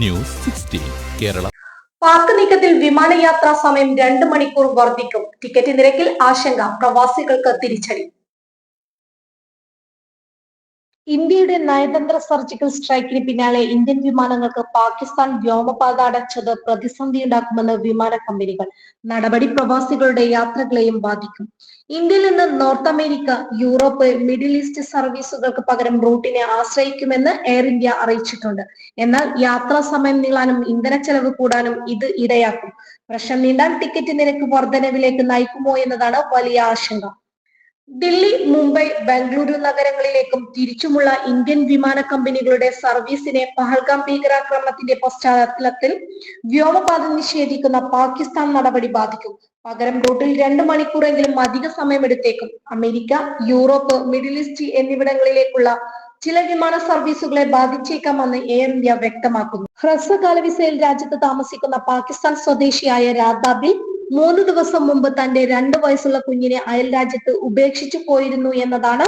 News sixteen Kerala. Park നീക്കത്തിൽ വിമാനയാത്രാ സമയം രണ്ട് മണിക്കൂർ വർദ്ധിക്കും. ടിക്കറ്റ് നിരക്കിൽ ആശങ്ക പ്രവാസികൾക്ക് തിരിച്ചടി. ഇന്ത്യയുടെ നയതന്ത്ര സർജിക്കൽ സ്ട്രൈക്കിന് പിന്നാലെ ഇന്ത്യൻ വിമാനങ്ങൾക്ക് പാകിസ്ഥാൻ വ്യോമപാത അടച്ചത് പ്രതിസന്ധിയുണ്ടാക്കുമെന്ന് വിമാന കമ്പനികൾ നടപടി പ്രവാസികളുടെ യാത്രകളെയും ബാധിക്കും. ഇന്ത്യയിൽ നിന്ന് north America Europe middle east സർവീസുകൾക്ക് പകരം റൂട്ടിനെ ആശ്രയിക്കുമെന്ന് എയർ ഇന്ത്യ അറിയിച്ചിട്ടുണ്ട്. എന്നാൽ യാത്രാ സമയം നീളാനും ഇന്ധന ചെലവ് കൂടാനും ഇത് ഇടയാക്കും. പ്രശ്നം നീണ്ടാൽ ടിക്കറ്റ് നിരക്ക് വർധനവിലേക്ക് നയിക്കുമോ എന്നതാണ് വലിയ ആശങ്ക. ദില്ലി മുംബൈ ബംഗളൂരു നഗരങ്ങളിലേക്കും തിരിച്ചുമുള്ള ഇന്ത്യൻ വിമാന കമ്പനികളുടെ സർവീസിനെ പഹൽഗാം ഭീകരാക്രമണത്തിന്റെ പശ്ചാത്തലത്തിൽ വ്യോമപാത നിഷേധിക്കുന്ന പാകിസ്ഥാൻ നടപടി ബാധിക്കും. പകരം റൂട്ടിൽ രണ്ട് മണിക്കൂറെങ്കിലും അധിക സമയമെടുത്തേക്കും. അമേരിക്ക യൂറോപ്പ് മിഡിൽ ഈസ്റ്റ് എന്നിവിടങ്ങളിലേക്കുള്ള ചില വിമാന സർവീസുകളെ ബാധിച്ചേക്കാമെന്ന് എയർ ഇന്ത്യ വ്യക്തമാക്കുന്നു. ഹ്രസ്വകാല വിസയിൽ രാജ്യത്ത് താമസിക്കുന്ന പാകിസ്ഥാൻ സ്വദേശിയായ രാധാബിൽ മൂന്ന് ദിവസം മുമ്പ് തന്റെ രണ്ട് വയസ്സുള്ള കുഞ്ഞിനെ അയൽ രാജ്യത്ത് ഉപേക്ഷിച്ചു പോയിരുന്നു എന്നതാണ്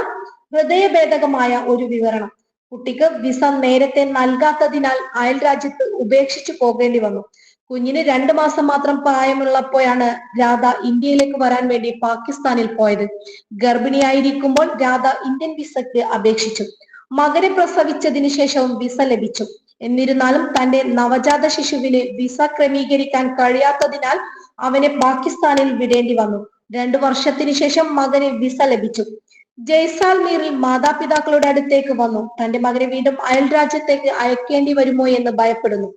ഹൃദയഭേദകമായ ഒരു വിവരണം. കുട്ടിക്ക് വിസ നേരത്തെ നൽകാത്തതിനാൽ അയൽ രാജ്യത്ത് ഉപേക്ഷിച്ചു പോകേണ്ടി വന്നു. കുഞ്ഞിന് രണ്ടു മാസം മാത്രം പ്രായമുള്ളപ്പോഴാണ് രാധ ഇന്ത്യയിലേക്ക് വരാൻ വേണ്ടി പാകിസ്ഥാനിൽ പോയത്. ഗർഭിണിയായിരിക്കുമ്പോൾ രാധ ഇന്ത്യൻ വിസയ്ക്ക് അപേക്ഷിച്ചു. മകനെ പ്രസവിച്ചതിന് ശേഷവും വിസ ലഭിച്ചു. എന്നിരുന്നാലും തന്റെ നവജാത ശിശുവിന് വിസ ക്രമീകരിക്കാൻ കഴിയാത്തതിനാൽ അവനെ പാകിസ്ഥാനിൽ വിടേണ്ടി വന്നു. രണ്ടു വർഷത്തിന് ശേഷം മകന് വിസ ലഭിച്ചു. ജയ്സാൽമീറിൽ മാതാപിതാക്കളുടെ അടുത്തേക്ക് വന്നു. തന്റെ മകനെ വീണ്ടും അയൽ രാജ്യത്തേക്ക് അയക്കേണ്ടി വരുമോ എന്ന് ഭയപ്പെടുന്നു.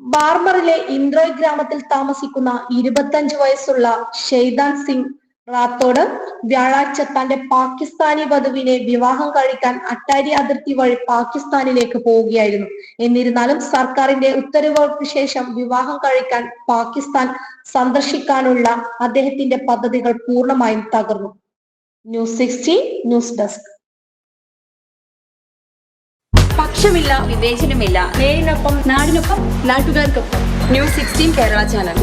ബാർമറിലെ ഇന്ദ്രോയ് ഗ്രാമത്തിൽ താമസിക്കുന്ന ഇരുപത്തഞ്ച് വയസ്സുള്ള ഷെയ്ദാൻ സിംഗ് റാത്തോഡ് വ്യാഴാഴ്ച തന്റെ പാകിസ്ഥാനി വധുവിനെ വിവാഹം കഴിക്കാൻ അട്ടാരി അതിർത്തി വഴി പാകിസ്ഥാനിലേക്ക് പോവുകയായിരുന്നു. എന്നിരുന്നാലും സർക്കാരിന്റെ ഉത്തരവുകൾക്ക് ശേഷം വിവാഹം കഴിക്കാൻ പാകിസ്ഥാൻ സന്ദർശിക്കാനുള്ള അദ്ദേഹത്തിന്റെ പദ്ധതികൾ പൂർണമായും തകർന്നു. News sixty news desk. പക്ഷമില്ല വിവേചനമില്ല. നേരിനൊപ്പം നാടിനൊപ്പം നാട്ടുകാർക്കൊപ്പം. News sixteen Kerala channel.